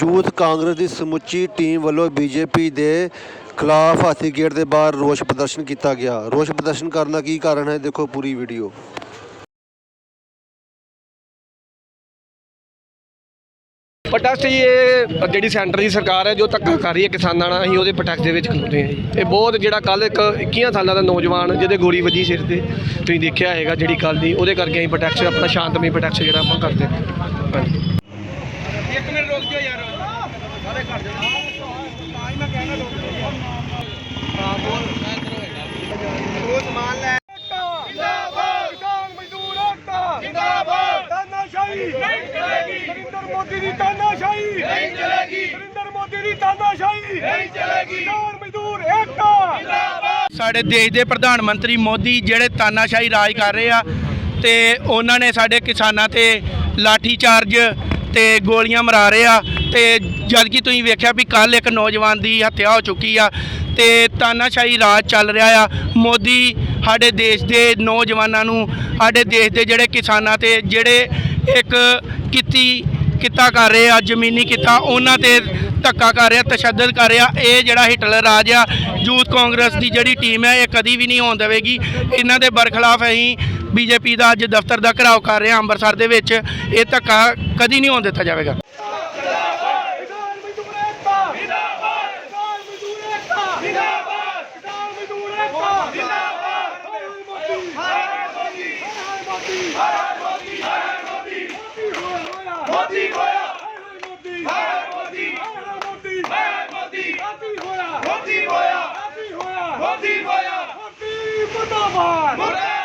Youth Congress ਦੀ ਸਮੁੱਚੀ team ਵੱਲੋਂ BJP ਦੇ ਖਿਲਾਫ ਹਾਥੀ ਗੇਟ ਦੇ ਬਾਹਰ ਰੋਸ ਪ੍ਰਦਰਸ਼ਨ ਕੀਤਾ ਗਿਆ। ਰੋਸ ਪ੍ਰਦਰਸ਼ਨ ਕਰਨ ਦਾ ਕੀ ਕਾਰਨ ਹੈ? ਦੇਖੋ ਪੂਰੀ ਵੀਡੀਓ। ਪ੍ਰੋਟੈਸਟ ਇਹ ਜਿਹੜੀ ਸੈਂਟਰ ਦੀ ਸਰਕਾਰ ਹੈ, ਜੋ ਧੱਕਾ ਕਰ ਰਹੀ ਹੈ ਕਿਸਾਨਾਂ ਨਾਲ, ਅਸੀਂ ਉਹਦੇ ਪ੍ਰੋਟੈਸਟ ਦੇ ਵਿੱਚ ਖਲੋਤੇ ਹਾਂ ਜੀ। ਇਹ ਬਹੁਤ ਜਿਹੜਾ ਕੱਲ ਇੱਕ 21 ਸਾਲਾਂ ਦਾ ਨੌਜਵਾਨ, ਜਿਹਦੇ ਗੋਲੀ ਵੱਜੀ ਸਿਰ ਤੇ, ਤੁਸੀਂ ਦੇਖਿਆ ਹੈਗਾ ਜਿਹੜੀ ਕੱਲ ਦੀ, ਉਹਦੇ ਕਰਕੇ ਅਸੀਂ ਪ੍ਰੋਟੈਸਟ, ਆਪਣਾ ਸ਼ਾਂਤਮਈ ਪ੍ਰੋਟੈਸਟ ਜਿਹੜਾ ਆਪਾਂ ਕਰਦੇ ਹਾਂ ਹਾਂਜੀ ਇੱਕ ਮਿੰਟ ਰੁਕ ਜਾਓ ਯਾਰ ਸਾਰੇ ਘਰ ਦੇ ਤਾਂ ਹੀ ਮੈਂ ਕਹਿਣਾ ਰੁਕ ਜਾਓ ਹਾਂ ਬੋਲ ਉਹ ਸਮਾਨ ਲੈ ਜਿੰਦਾਬਾਦ ਕਿਸਾਨ ਮਜ਼ਦੂਰ ਏਕਤਾ ਜਿੰਦਾਬਾਦ ਤਾਨਾਸ਼ਾਹੀ ਨਹੀਂ ਚਲੇਗੀ। ਨਰਿੰਦਰ ਮੋਦੀ ਦੀ ਤਾਨਾਸ਼ਾਹੀ। ਨਹੀਂ ਚਲੇਗੀ। ਨਰਿੰਦਰ ਮੋਦੀ ਦੀ ਤਾਨਾਸ਼ਾਹੀ। ਨਹੀਂ ਚਲੇਗੀ। ਕਿਸਾਨ ਮਜ਼ਦੂਰ ਏਕਤਾ। ਜਿੰਦਾਬਾਦ। ਸਾਡੇ ਦੇਸ਼ ਦੇ ਪ੍ਰਧਾਨ ਮੰਤਰੀ ਮੋਦੀ ਜਿਹੜੇ ਤਾਨਾਸ਼ਾਹੀ ਰਾਜ ਕਰ ਰਹੇ ਆ ਤੇ ਉਹਨਾਂ ਨੇ ਸਾਡੇ ਕਿਸਾਨਾਂ ਤੇ ਲਾਠੀ ਚਾਰਜ ਤੇ ਗੋਲੀਆਂ ਮਰਾ ਰਹੇ ਆ ਤੇ ਜਦ ਕਿ ਤੁਸੀਂ ਵੇਖਿਆ ਵੀ ਕੱਲ ਇੱਕ ਨੌਜਵਾਨ ਦੀ ਹੱਤਿਆ ਹੋ ਚੁੱਕੀ ਆ ਤੇ ਤਾਨਾਸ਼ਾਹੀ ਰਾਜ ਚੱਲ ਰਿਹਾ ਆ। ਮੋਦੀ ਸਾਡੇ ਦੇਸ਼ ਦੇ ਨੌਜਵਾਨਾਂ ਨੂੰ ਸਾਡੇ ਦੇਸ਼ ਦੇ ਜਿਹੜੇ ਕਿਸਾਨਾਂ ਤੇ ਜਿਹੜੇ ਇੱਕ ਕਿੱਤੀ ਕਿੱਤਾ ਕਰ ਰਹੇ ਆ ਜ਼ਮੀਨੀ ਕਿੱਤਾ, ਉਹਨਾਂ ਤੇ ਧੱਕਾ ਕਰ ਰਿਹਾ, ਤਸ਼ੱਦਦ ਕਰ ਰਿਹਾ। ਇਹ ਜਿਹੜਾ ਹਿਟਲਰ ਰਾਜ ਆ, ਯੂਥ ਕਾਂਗਰਸ ਦੀ ਜਿਹੜੀ ਟੀਮ ਹੈ, ਇਹ ਕਦੀ ਵੀ ਨਹੀਂ ਹੋਣ ਦੇਵੇਗੀ। ਇਹਨਾਂ ਦੇ ਬਰਖਲਾਫ ਅਸੀਂ ਬੀਜੇਪੀ ਦਾ ਅੱਜ ਦਫ਼ਤਰ ਦਾ ਘਰਾਓ ਕਰ ਰਹੇ ਹਾਂ, ਅੰਮ੍ਰਿਤਸਰ ਦੇ ਵਿੱਚ। ਇਹ ਧੱਕਾ ਕਦੀ ਨਹੀਂ ਹੋਣ ਦਿੱਤਾ ਜਾਵੇਗਾ ਕਿਸਾਨ ਮਜ਼ਦੂਰ ਏਕਤਾ ਜਿੰਦਾਬਾਦ ਕਿਸਾਨ ਮਜ਼ਦੂਰ ਏਕਤਾ ਜਿੰਦਾਬਾਦ ਕਿਸਾਨ ਮਜ਼ਦੂਰ ਏਕਤਾ ਜਿੰਦਾਬਾਦ ਹਾਏ ਮੋਦੀ ਹਾਏ ਮੋਦੀ ਹਾਏ ਮੋਦੀ ਹਾਏ ਮੋਦੀ ਮੋਦੀ ਹੋਇਆ। ਮੋਦੀ ਹਾਏ ਮੋਦੀ। ਹਾਏ ਮੋਦੀ। ਹਾਏ ਮੋਦੀ ਮੋਦੀ ਹੋਇਆ। ਮੋਦੀ ਹੋਇਆ। ਮੋਦੀ ਹੋਇਆ। ਮੋਦੀ ਹੋਇਆ। ਮੋਦੀ ਮੁਰਦਾਬਾਦ।